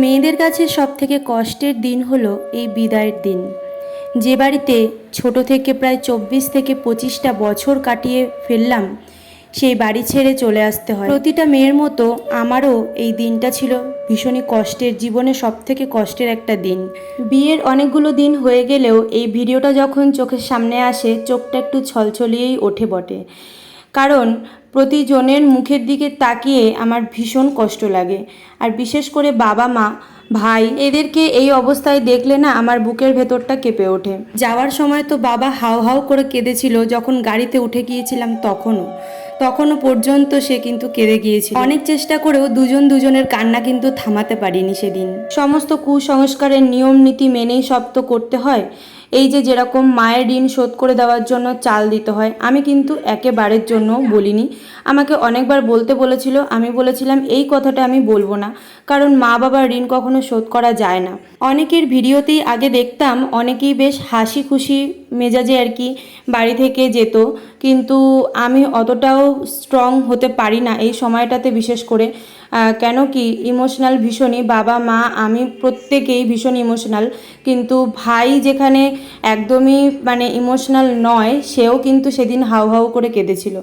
মেয়েদের কাছে সব থেকে কষ্টের দিন হলো এই বিদায়ের দিন। যে বাড়িতে ছোট থেকে প্রায় চব্বিশ থেকে পঁচিশটা বছর কাটিয়ে ফেললাম, সেই বাড়ি ছেড়ে চলে আসতে হয়। প্রতিটা মেয়ের মতো আমারও এই দিনটা ছিল ভীষণই কষ্টের, জীবনে সব থেকে কষ্টের একটা দিন। বিয়ের অনেকগুলো দিন হয়ে গেলেও এই ভিডিওটা যখন চোখের সামনে আসে, চোখটা একটু ছলছলিয়েই ওঠে বটে। কারণ প্রতিজনের মুখের দিকে তাকিয়ে আমার ভীষণ কষ্ট লাগে। আর বিশেষ করে বাবা, মা, ভাই, এদেরকে এই অবস্থায় দেখলে না আমার বুকের ভেতরটা কেঁপে ওঠে। যাওয়ার সময় তো বাবা হাও হাউ করে কেঁদেছিল, যখন গাড়িতে উঠে গিয়েছিলাম তখনও। তখনও পর্যন্ত সে কিন্তু কেঁদে গিয়েছিল। অনেক চেষ্টা করেও দুজন দুজনের কান্না কিন্তু থামাতে পারিনি সেদিন। সমস্ত কুসংস্কারের নিয়ম নীতি মেনেই সব তো করতে হয়। এই যে যেরকম মায়ের ঋণ শোধ করে দেওয়ার জন্য চাল দিতে হয়, আমি কিন্তু একেবারের জন্য বলিনি। আমাকে অনেকবার বলতে বলেছিল, আমি বলেছিলাম, এই কথাটা আমি বলব না, কারণ মা বাবার ঋণ কখনো শোধ করা যায় না। অনেকের ভিডিওতেই আগে দেখতাম, অনেকেই বেশ হাসি খুশি মেজাজে আর কি বাড়ি থেকে যেত, কিন্তু আমি অতটাও স্ট্রং হতে পারি না এই সময়টাতে বিশেষ করে। কেন কি ইমোশনাল ভীষণই, বাবা, মা, আমি প্রত্যেকেই ভীষণ ইমোশনাল কিন্তু ভাই যেখানে একদমই মানে ইমোশনাল নয়, সেও কিন্তু সেদিন হাউ হাউ করে কেঁদেছিল।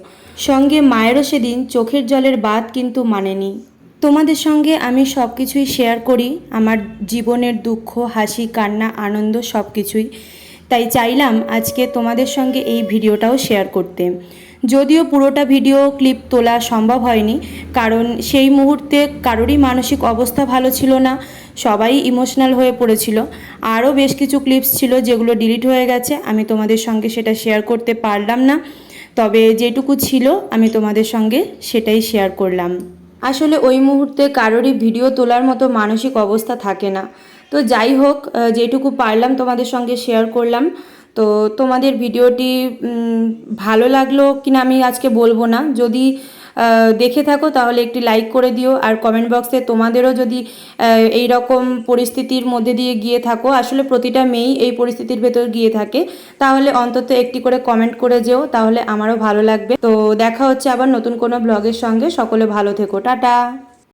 সঙ্গে মায়েরও সেদিন চোখের জলের বাদ কিন্তু মানেনি। তোমাদের সঙ্গে আমি সব কিছুই শেয়ার করি, আমার জীবনের দুঃখ, হাসি, কান্না, আনন্দ সব কিছুই তাই চাইলাম আজকে তোমাদের সঙ্গে এই ভিডিওটাও শেয়ার করতে। যদিও পুরোটা ভিডিও ক্লিপ তোলা সম্ভব হয়নি, কারণ সেই মুহূর্তে কারোরই মানসিক অবস্থা ভালো ছিল না, সবাই ইমোশনাল হয়ে পড়েছিল। আরও বেশ কিছু ক্লিপস ছিল যেগুলো ডিলিট হয়ে গেছে, আমি তোমাদের সঙ্গে সেটা শেয়ার করতে পারলাম না। তবে যেটুকু ছিল, আমি তোমাদের সঙ্গে সেটাই শেয়ার করলাম। আসলে ওই মুহূর্তে কারোরই ভিডিও তোলার মতো মানসিক অবস্থা থাকে না। তো যাই হোক যেটুকু পারলাম তোমাদের সঙ্গে শেয়ার করলাম। তো তোমাদের ভিডিওটি ভালো লাগল কিনা আমি আজকে বলব না। যদি দেখে থাকো তাহলে একটি লাইক করে দিও আর কমেন্ট বক্সে তোমাদেরও যদি এই রকম পরিস্থিতির মধ্যে দিয়ে গিয়ে থাকো, আসলে প্রতিটা মেয়েই এই পরিস্থিতির ভেতর গিয়ে থাকে, তাহলে অন্তত একটি করে কমেন্ট করে যেও, তাহলে আমারও ভালো লাগবে। তো দেখা হচ্ছে আবার নতুন কোনো ব্লগের সঙ্গে, সকলে ভালো থেকো, টাটা।